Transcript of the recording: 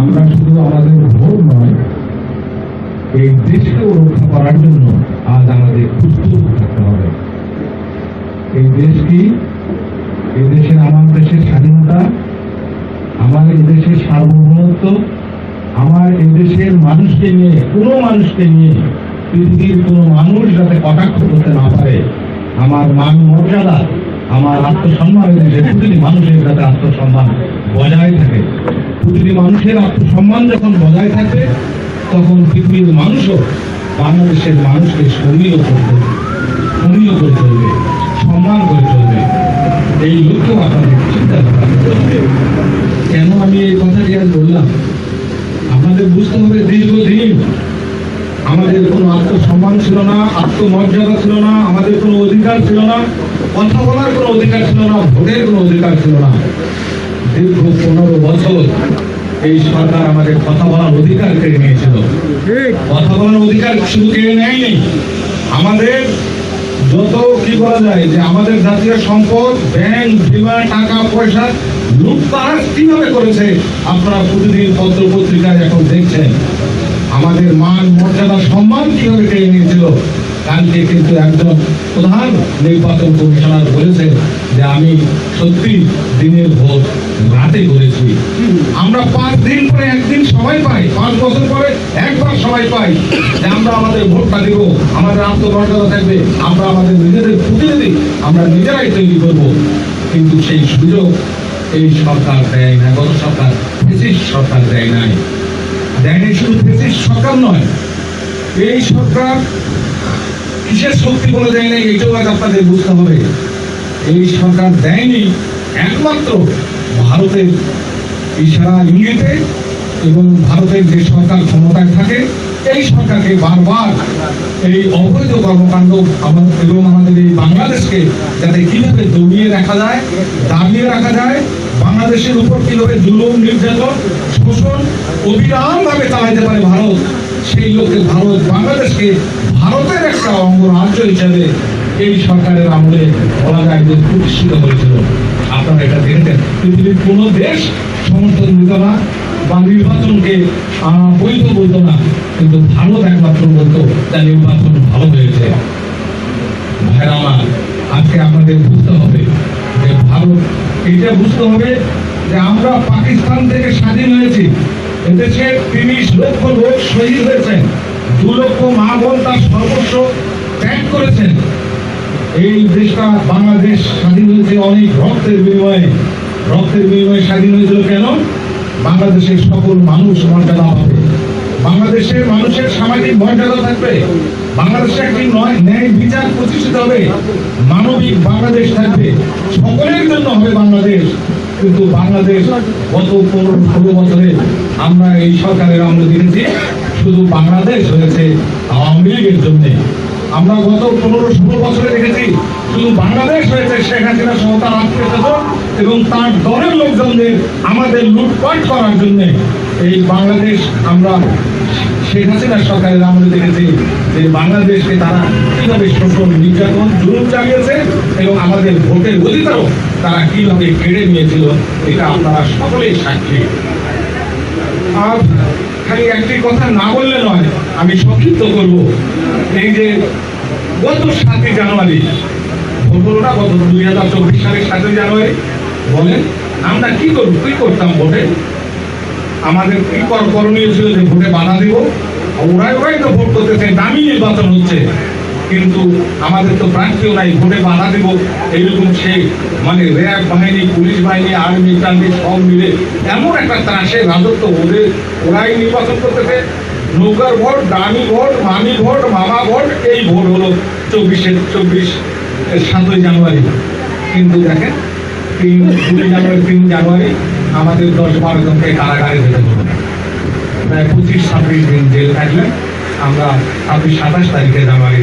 আমরা শুধু আমাদের ভোট নয়, এই দেশকে রক্ষা করার জন্য আজ আমাদের প্রস্তুত থাকতে হবে। এই দেশ কি? এই দেশের আমার দেশের স্বাধীনতা, আমার এই দেশের সার্বভৌমত্ব, আমার এই দেশের মানুষকে নিয়ে, কোনো মানুষকে নিয়ে, পৃথিবীর কোনো মানুষ যাতে কটাক্ষ করতে না পারে, আমার মান মর্যাদা আমার আত্মসম্মান দেশের প্রতিটি মানুষের যাতে আত্মসম্মান বজায় থাকে। প্রতিটি মানুষের আত্মসম্মান যখন বজায় থাকে, তখন পৃথিবীর মানুষও বাংলাদেশের মানুষকে সমীয় করতে সমীয় করে চলবে সম্মান করে চলবে এই লক্ষ্য আপনাদের চিন্তা হবে। কেন আমি এই কথাটি আজ বললাম? আপনাদের বুঝতে হবে দীর্ঘদিন আমাদের কোনো আত্মসম্মান ছিল না আত্মমর্যাদা ছিল না আমাদের কোনো অধিকার ছিল না কথা বলার কোনো অধিকার ছিল না ভোটের কোনো অধিকার ছিল না। দীর্ঘ পনেরো বছর এই সরকার আমাদের কথা বলার অধিকার কেড়ে নিয়েছিল। কথা বলার অধিকার শুধু কেড়ে নেয়নি। আমাদের যত কি বলা যায় যে আমাদের জাতীয় সম্পদ ব্যাংক বিমা টাকা পয়সা লুটপাট কীভাবে করেছে আপনারা প্রতিদিন পত্র পত্রিকায় এখন দেখছেন। আমাদের মান, মর্যাদা, সম্মান কীভাবে কেড়ে নিয়েছিল কালকে কিন্তু একজন প্রধান নির্বাচন কমিশনার বলেছেন যে আমি সত্যি দিনের ভোট রাতে করেছি। আমরা পাঁচ দিন পরে একদিন সবাই পাই, পাঁচ বছর পরে একবার সবাই পাই যে আমরা আমাদের ভোটটা দিব, আমাদের আত্মমর্যাদা থাকবে, আমরা আমাদের নিজেদের প্রতিনিধি, আমরা নিজেরাই তৈরি করব। কিন্তু সেই সুযোগ এই সরকার দেয় না, গত সরকার সরকার দেয় নাই। দেয়নি শুধু ফেসিস্ট সরকার নয়। এই সরকার কিসের শক্তি বলে দেয় নাই, এটাও আজ আপনাদের বুঝতে হবে। এই সরকার দেয়নি একমাত্র ভারতের ইশারা ইঙ্গিতে এবং ভারতের যে সরকার ক্ষমতায় থাকে, এই সরকারকে বারবার এই অবৈধ কর্মকাণ্ড এবং আমাদের এই বাংলাদেশকে যাতে কীভাবে দমিয়ে রাখা যায় দাঁড়িয়ে রাখা যায়, বাংলাদেশের উপর কীভাবে জুলুম, নির্যাতন শোষণ অবিরাম ভাবে চালাইতে পারে ভারত। সেই লক্ষ্যে ভারত, বাংলাদেশকে ভারতের একটা অঙ্গরাজ্য হিসেবে এই সরকারের আমলে বলা যায় যে প্রতিষ্ঠিত হয়েছিল আপনারা এটা দেখেছেন। পৃথিবীর কোনো দেশ সমর্থন দিত না, বা নির্বাচনকে বৈধ বলতো না, কিন্তু ভারত একমাত্র বলতো তা নির্বাচন ভালো হয়েছে। ভাইরা আমার, আজকে আমাদের বুঝতে হবে যে ভারত এটা বুঝতে হবে যে আমরা পাকিস্তান থেকে স্বাধীন হয়েছি, এদেশে তিরিশ লক্ষ লোক শহীদ হয়েছেন দু লক্ষ মা বোন তার সর্বস্ব ত্যাগ করেছেন এই দেশটা বাংলাদেশ স্বাধীন হয়েছে অনেক রক্তের বিনিময়ে। রক্তের বিনিময়ে স্বাধীন হয়েছিল কেন? বাংলাদেশের সকল মানুষ মর্যাদা হবে বাংলাদেশের মানুষের সামাজিক মর্যাদা থাকবে। বাংলাদেশে একটি নয়, ন্যায় বিচার প্রতিষ্ঠিত হবে। মানবিক বাংলাদেশ থাকবে। সকলের জন্য হবে বাংলাদেশ। কিন্তু বাংলাদেশ গত ষোলো বছরে আমরা এই সরকারের আমরা দেখেছি শুধু বাংলাদেশ হয়েছে আওয়ামী লীগের জন্য। আমরা গত পনেরো, ষোলো বছরে দেখেছি শুধু বাংলাদেশ হয়েছে শেখ হাসিনা সহ তার আত্মীয়স্বজন এবং তার দলের লোকজনদের আমাদের লুটপাট করার জন্য। এই বাংলাদেশ আমরা শেখ হাসিনা সরকারের আমলে দেখেছি যে বাংলাদেশকে তারা কীভাবে শোষণ নির্যাতন, জুলুম চালিয়েছে এবং আমাদের ভোটের অধিকারও তারা কীভাবে কেড়ে নিয়েছিল, এটা আপনারা সকলেই সাক্ষী। আর খালি একটি কথা না বললে নয়, আমি সংক্ষিপ্ত করব। এই যে গত সাতই জানুয়ারি না গত দুই হাজার চব্বিশ সালের সাতই জানুয়ারি, বলেন, আমরা কি করব, কি করতাম ভোটে? আমাদের কি করণীয় ছিল যে ভোটে বাধা দিব? ওরাই ওরাই তো ভোট করতেছে, দামি নির্বাচন হচ্ছে। কিন্তু আমাদের তো প্রার্থীও নাই, ভোটে বাধা দিব, এইরকম সে মানে র্যাব বাহিনী, পুলিশ বাহিনী, আর্মি টার্মি সব মিলে এমন একটা ত্রাসের রাজত্ব ওদের ওরাই নির্বাচন করতেছে। নৌকার ভোট, দামি ভোট, মামি ভোট, মামা ভোট, এই ভোট হলো চব্বিশে চব্বিশ সাতই জানুয়ারি। কিন্তু দেখেন, তিন দুই জানুয়ারি, তিন জানুয়ারি আমাদের দশ বারো জনকে কারাগারে যেতে হলো প্রায় পঁচিশ ছাব্বিশ দিন জেল থাকলেন আমরা ছাব্বিশ, সাতাশ তারিখে জানুয়ারি